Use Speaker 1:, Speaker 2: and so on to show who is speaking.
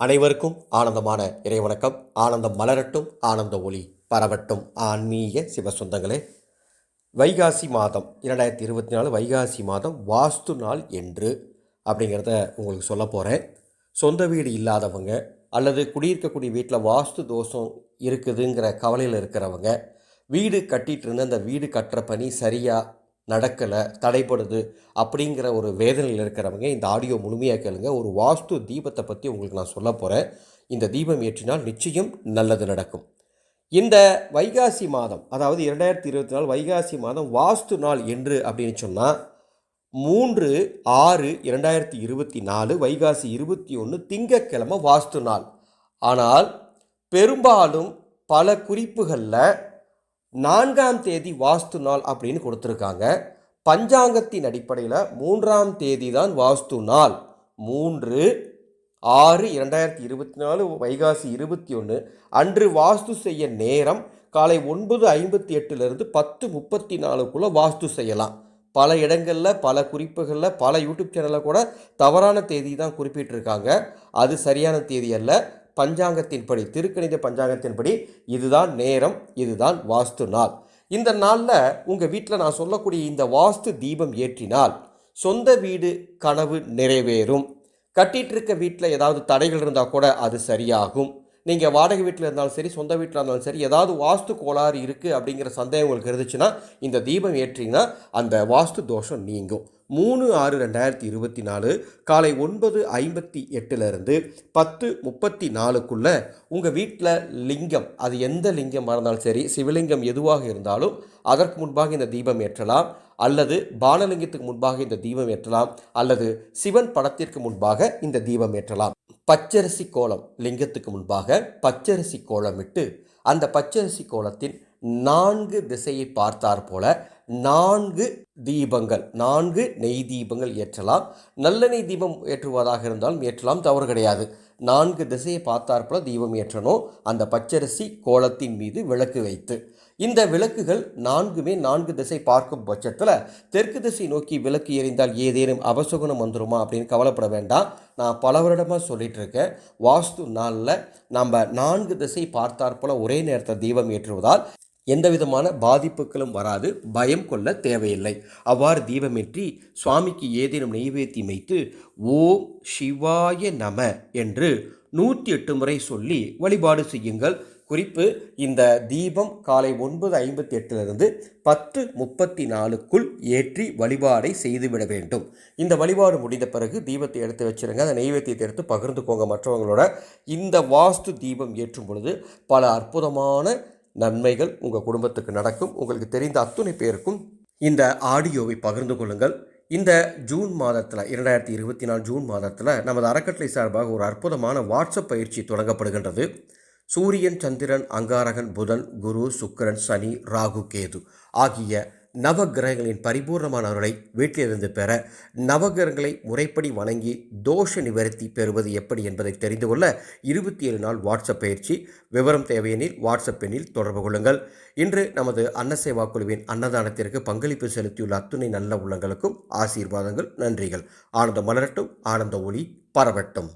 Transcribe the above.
Speaker 1: அனைவருக்கும் ஆனந்தமான இறைவணக்கம். ஆனந்தம் மலரட்டும் ஆனந்த ஒளி பரவட்டும். ஆன்மீக சிவசொந்தங்களே வைகாசி மாதம் இரண்டாயிரத்தி இருபத்தி நாலு வைகாசி மாதம் வாஸ்து நாள் என்று அப்படிங்கிறத உங்களுக்கு சொல்ல போகிறேன் சொந்த வீடு இல்லாதவங்க அல்லது குடியிருக்கக்கூடிய வீட்டில் வாஸ்து தோஷம் இருக்குதுங்கிற கவலையில் இருக்கிறவங்க வீடு கட்டிகிட்டு இருந்த அந்த வீடு கட்டுற பணி சரியாக நடக்கலை தடைப்படுது அப்படிங்கிற ஒரு வேதனையில் இருக்கிறவங்க இந்த ஆடியோ முழுமையாக கேளுங்க. ஒரு வாஸ்து தீபத்தை பற்றி உங்களுக்கு நான் சொல்ல போகிறேன் இந்த தீபம் ஏற்றினால் நிச்சயம் நல்லது நடக்கும். இந்த வைகாசி மாதம் அதாவது இரண்டாயிரத்தி இருபத்தி நாலு வைகாசி மாதம் வாஸ்து நாள் என்று அப்படின்னு சொன்னால் மூன்று ஆறு இரண்டாயிரத்தி இருபத்தி நாலு வைகாசி இருபத்தி ஒன்று திங்கக்கிழமை வாஸ்து நாள். ஆனால் பெரும்பாலும் பல குறிப்புகளில் நான்காம் தேதி வாஸ்து நாள் அப்படின்னு கொடுத்துருக்காங்க. பஞ்சாங்கத்தின் அடிப்படையில் மூன்றாம் தேதி தான் வாஸ்து நாள். மூன்று ஆறு இரண்டாயிரத்தி இருபத்தி நாலு வைகாசி இருபத்தி ஒன்று அன்று வாஸ்து செய்ய நேரம் காலை ஒன்பது ஐம்பத்தி எட்டுலேருந்து பத்து முப்பத்தி நாலுக்குள்ளே வாஸ்து செய்யலாம். பல இடங்களில் பல குறிப்புகளில் பல யூடியூப் சேனலில் கூட தவறான தேதி தான் குறிப்பிட்டிருக்காங்க. அது சரியான தேதி அல்ல. பஞ்சாங்கத்தின்படி திருக்கணித பஞ்சாங்கத்தின்படி இதுதான் நேரம் இதுதான் வாஸ்து நாள். இந்த நாளில் உங்கள் வீட்டில் நான் சொல்லக்கூடிய இந்த வாஸ்து தீபம் ஏற்றினால் சொந்த வீடு கனவு நிறைவேறும். கட்டிகிட்டு இருக்க வீட்டில் ஏதாவது தடைகள் இருந்தால் கூட அது சரியாகும். நீங்கள் வாடகை வீட்டில் இருந்தாலும் சரி சொந்த வீட்டில் இருந்தாலும் சரி ஏதாவது வாஸ்து கோளாறு இருக்குது அப்படிங்கிற சந்தேகம் உங்களுக்கு இருந்துச்சுன்னா இந்த தீபம் ஏற்றிங்கன்னா அந்த வாஸ்து தோஷம் நீங்கும். மூணு ஆறு ரெண்டாயிரத்தி இருபத்தி நாலு காலை ஒன்பது ஐம்பத்தி எட்டுலேருந்து பத்து முப்பத்தி நாலுக்குள்ளே உங்கள் வீட்டில் லிங்கம் அது எந்த லிங்கமாக இருந்தாலும் சரி சிவலிங்கம் எதுவாக இருந்தாலும் அதற்கு முன்பாக இந்த தீபம் ஏற்றலாம். அல்லது பானலிங்கத்துக்கு முன்பாக இந்த தீபம் ஏற்றலாம். அல்லது சிவன் படத்திற்கு முன்பாக இந்த தீபம் ஏற்றலாம். பச்சரிசி கோலம் லிங்கத்துக்கு முன்பாக பச்சரிசி கோலமிட்டு அந்த பச்சரிசி கோலத்தின் நான்கு திசையை பார்த்தார் போல நான்கு தீபங்கள் நான்கு நெய் தீபங்கள் ஏற்றலாம். நல்லெண்ணெய் தீபம் ஏற்றுவதாக இருந்தாலும் ஏற்றலாம் தவறு கிடையாது. நான்கு திசையை பார்த்தாற்போல தீபம் ஏற்றணும். அந்த பச்சரிசி கோலத்தின் மீது விளக்கு வைத்து. இந்த விளக்குகள் நான்குமே நான்கு திசை பார்க்கும் பட்சத்தில் தெற்கு திசை நோக்கி விளக்கு எறிந்தால் ஏதேனும் அபசகுணம் வந்துருமா அப்படின்னு கவலைப்பட வேண்டாம். நான் பல வருடமாக சொல்லிட்டு இருக்கேன் வாஸ்து நாளில் நம்ம நான்கு திசை பார்த்தாற்போல ஒரே நேரத்தில் தீபம் ஏற்றுவதால் எந்த விதமான பாதிப்புகளும் வராது பயம் கொள்ள தேவையில்லை. அவ்வாறு தீபமேற்றி சுவாமிக்கு ஏதேனும் நெய்வேத்தியம் வைத்து ஓம் சிவாய நம என்று நூற்றி எட்டு முறை சொல்லி வழிபாடு செய்யுங்கள். குறிப்பு இந்த தீபம் காலை ஒன்பது ஐம்பத்தி எட்டிலிருந்து பத்து முப்பத்தி நாலுக்குள் ஏற்றி வழிபாடை செய்துவிட வேண்டும். இந்த வழிபாடு முடிந்த பிறகு தீபத்தை எடுத்து வச்சுருங்க. அந்த நெய்வேத்தியத்தை எடுத்து பகிர்ந்துக்கோங்க மற்றவங்களோட. இந்த வாஸ்து தீபம் ஏற்றும் பொழுது பல அற்புதமான நன்மைகள் உங்கள் குடும்பத்துக்கு நடக்கும். உங்களுக்கு தெரிந்த அத்துணை பேருக்கும் இந்த ஆடியோவை பகிர்ந்து கொள்ளுங்கள். இந்த ஜூன் மாதத்தில் இரண்டாயிரத்தி இருபத்தி நாலு ஜூன் மாதத்தில் நமது அறக்கட்டளை சார்பாக ஒரு அற்புதமான வாட்ஸ்அப் பயிற்சி தொடங்கப்படுகின்றது. சூரியன் சந்திரன் அங்காரகன் புதன் குரு சுக்கரன் சனி ராகு கேது ஆகிய நவகிரகங்களின் பரிபூர்ணமான அருளை வீட்டிலிருந்து பெற நவகிரகங்களை முறைப்படி வணங்கி தோஷ நிவர்த்தி பெறுவது எப்படி என்பதை தெரிந்து கொள்ள இருபத்தி ஏழு நாள் வாட்ஸ்அப் பயிற்சி. விவரம் தேவையெனில் வாட்ஸ்அப் எண்ணில் தொடர்பு கொள்ளுங்கள். இன்று நமது அன்னசேவா குழுவின் அன்னதானத்திற்கு பங்களிப்பு செலுத்தியுள்ள அத்துணை நல்ல உள்ளங்களுக்கும் ஆசீர்வாதங்கள் நன்றிகள். ஆனந்த மலரட்டும் ஆனந்த ஒளி பரவட்டும்.